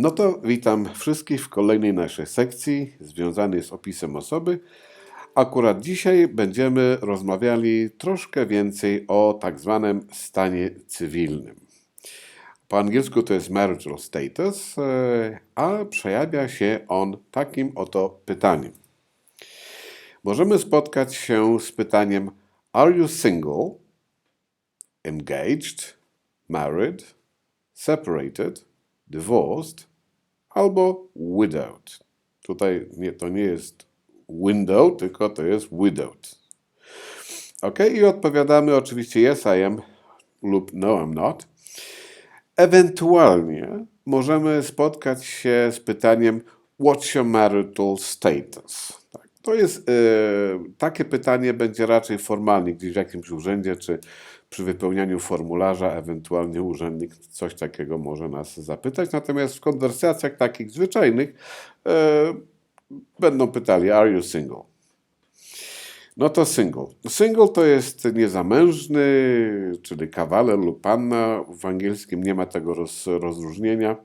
No to witam wszystkich w kolejnej naszej sekcji związanej z opisem osoby. Akurat dzisiaj będziemy rozmawiali troszkę więcej o tak zwanym stanie cywilnym. Po angielsku to jest marital status, e, a przejawia się on takim oto pytaniem. Możemy spotkać się z pytaniem Are you single, engaged, married, separated, divorced albo widowed? Tutaj nie, to nie jest window, tylko to jest widowed. Ok, i odpowiadamy oczywiście yes I am lub no I'm not. Ewentualnie możemy spotkać się z pytaniem What's your marital status? Tak, to jest e, takie pytanie będzie raczej formalnie gdzieś w jakimś urzędzie, czy przy wypełnianiu formularza, ewentualnie urzędnik coś takiego może nas zapytać. Natomiast w konwersacjach takich zwyczajnych e, będą pytali Are you single? No to single. Single to jest niezamężny, czyli kawaler lub panna. W angielskim nie ma tego roz, rozróżnienia.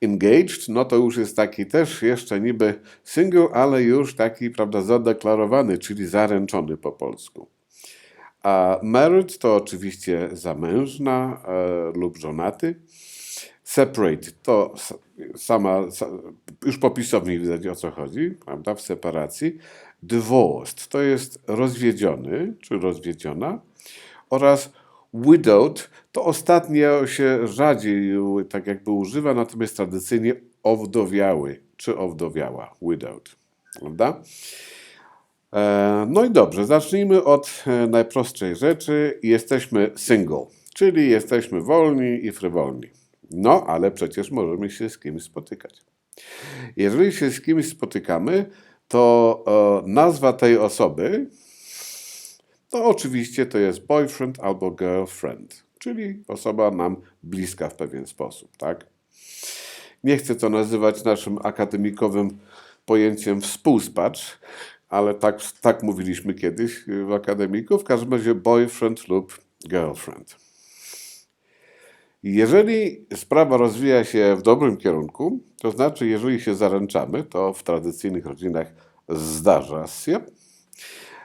Engaged, no to już jest taki też jeszcze niby single, ale już taki, prawda, zadeklarowany, czyli zaręczony po polsku. A married to oczywiście zamężna e, lub żonaty. Separate to sama, już po pisowni widać o co chodzi, prawda, w separacji. Divorced to jest rozwiedziony, czy rozwiedziona. Oraz widowed to ostatnio się rzadziej tak jakby używa, natomiast tradycyjnie owdowiały, czy owdowiała, widowed, prawda? E, no i dobrze, zacznijmy od e, najprostszej rzeczy. Jesteśmy single, czyli jesteśmy wolni i frywolni. No, ale przecież możemy się z kimś spotykać. Jeżeli się z kimś spotykamy, to e, nazwa tej osoby to oczywiście to jest boyfriend albo girlfriend, czyli osoba nam bliska w pewien sposób, tak? Nie chcę to nazywać naszym akademikowym pojęciem współspacz, ale tak, tak mówiliśmy kiedyś w akademiku. W każdym razie boyfriend lub girlfriend. Jeżeli sprawa rozwija się w dobrym kierunku, to znaczy, jeżeli się zaręczamy, to w tradycyjnych rodzinach zdarza się,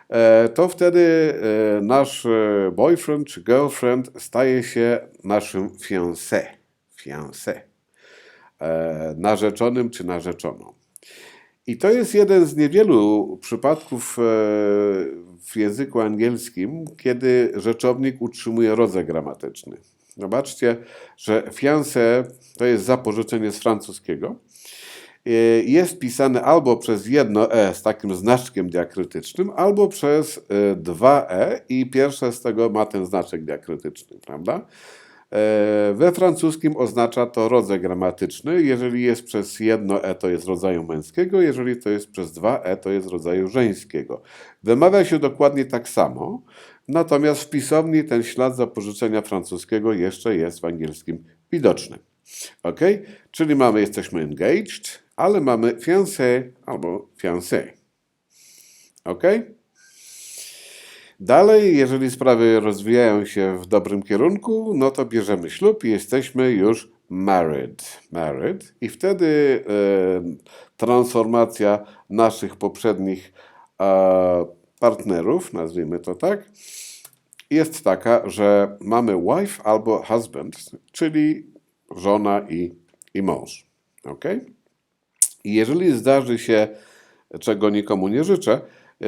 e, to wtedy e, nasz e, boyfriend czy girlfriend staje się naszym fiancé, fiancé, narzeczonym czy narzeczoną. I to jest jeden z niewielu przypadków w języku angielskim, kiedy rzeczownik utrzymuje rodzaj gramatyczny. Zobaczcie, że fiancé to jest zapożyczenie z francuskiego. E, jest pisane albo przez jedno E z takim znaczkiem diakrytycznym, albo przez e, dwa E i pierwsze z tego ma ten znaczek diakrytyczny, prawda? E, we francuskim oznacza to rodzaj gramatyczny. Jeżeli jest przez jedno e, to jest rodzaju męskiego, jeżeli to jest przez dwa e, to jest rodzaju żeńskiego. Wymawia się dokładnie tak samo, natomiast w pisowni ten ślad zapożyczenia francuskiego jeszcze jest w angielskim widoczny. Ok? Czyli mamy, jesteśmy engaged, ale mamy fiancé albo fiancé. Ok? Dalej, jeżeli sprawy rozwijają się w dobrym kierunku, no to bierzemy ślub i jesteśmy już married. married. I wtedy e, transformacja naszych poprzednich e, partnerów, nazwijmy to tak, jest taka, że mamy wife albo husband, czyli żona i, i mąż. ok? I jeżeli zdarzy się, czego nikomu nie życzę,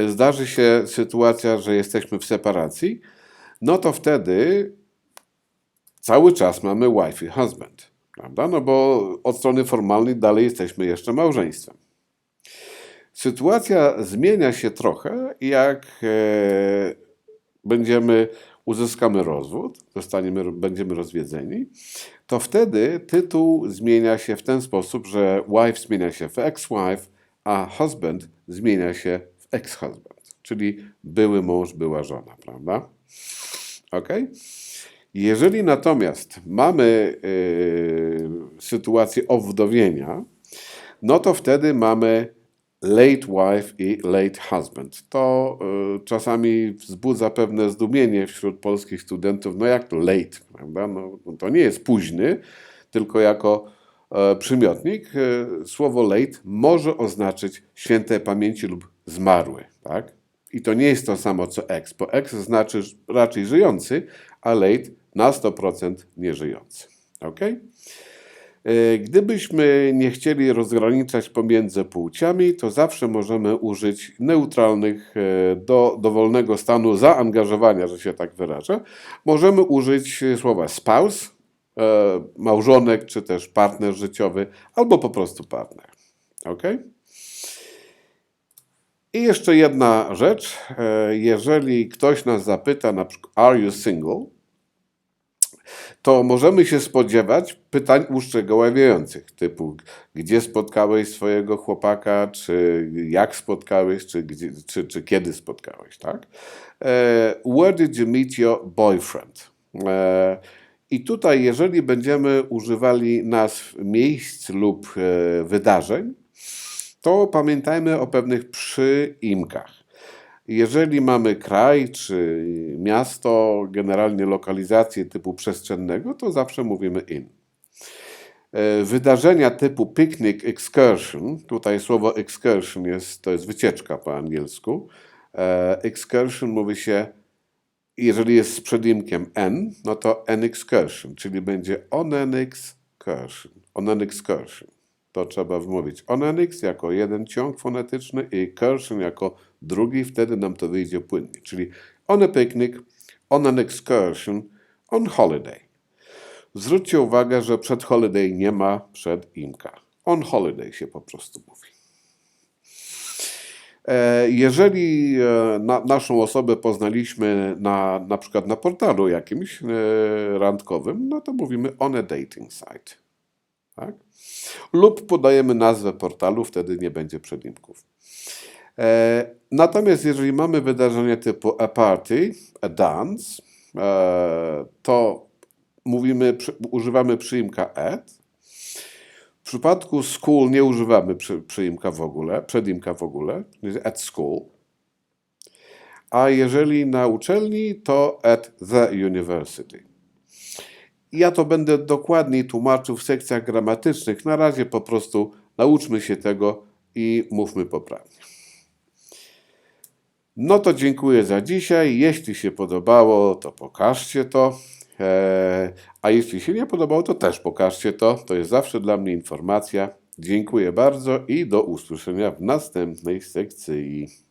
zdarzy się sytuacja, że jesteśmy w separacji, no to wtedy cały czas mamy wife i husband, prawda? No bo od strony formalnej dalej jesteśmy jeszcze małżeństwem. Sytuacja zmienia się trochę, jak e, będziemy, uzyskamy rozwód, zostaniemy, będziemy rozwiedzeni, to wtedy tytuł zmienia się w ten sposób, że wife zmienia się w ex-wife, a husband zmienia się ex-husband, czyli były mąż, była żona, prawda? Ok? Jeżeli natomiast mamy yy, sytuację owdowienia, no to wtedy mamy late wife i late husband. To y, czasami wzbudza pewne zdumienie wśród polskich studentów. No jak to late, prawda? No, to nie jest późny, tylko jako e, przymiotnik, e, słowo late może oznaczyć świętej pamięci lub zmarły. Tak? I to nie jest to samo co ex, bo ex znaczy raczej żyjący, a late na 100% nieżyjący. Ok? E, Gdybyśmy nie chcieli rozgraniczać pomiędzy płciami, to zawsze możemy użyć neutralnych e, do dowolnego stanu zaangażowania, że się tak wyrażę. Możemy użyć e, słowa spouse, małżonek, czy też partner życiowy, albo po prostu partner. Ok? I jeszcze jedna rzecz. E, Jeżeli ktoś nas zapyta, na przykład, are you single? to możemy się spodziewać pytań uszczegóławiających, typu gdzie spotkałeś swojego chłopaka, czy jak spotkałeś, czy, gdzie, czy, czy kiedy spotkałeś, tak? E, where did you meet your boyfriend? E, I tutaj, jeżeli będziemy używali nazw miejsc lub wydarzeń, to pamiętajmy o pewnych przyimkach. Jeżeli mamy kraj czy miasto, generalnie lokalizację typu przestrzennego, to zawsze mówimy in. E, Wydarzenia typu picnic excursion, tutaj słowo excursion jest, to jest wycieczka po angielsku. E, Excursion mówi się, jeżeli jest z przedimkiem n, no to an excursion, czyli będzie on an excursion, on an excursion. To trzeba wymówić on an ex jako jeden ciąg fonetyczny i excursion jako drugi, wtedy nam to wyjdzie płynnie. Czyli on a picnic, on an excursion, on holiday. Zwróćcie uwagę, że przed holiday nie ma przed imka. On holiday się po prostu mówi. E, Jeżeli e, na, naszą osobę poznaliśmy na, na przykład na portalu jakimś e, randkowym, no to mówimy on a dating site. Tak? Lub podajemy nazwę portalu, wtedy nie będzie przedimków. E, Natomiast jeżeli mamy wydarzenie typu a party, a dance, e, to mówimy, używamy przyimka at. W przypadku school nie używamy przy, przyimka w ogóle, przedimka w ogóle, at school. A jeżeli na uczelni, to at the university. Ja to będę dokładniej tłumaczył w sekcjach gramatycznych. Na razie po prostu nauczmy się tego i mówmy poprawnie. No to dziękuję za dzisiaj. Jeśli się podobało, to pokażcie to. Eee, a jeśli się nie podobało, to też pokażcie to. To jest zawsze dla mnie informacja. Dziękuję bardzo i do usłyszenia w następnej sekcji.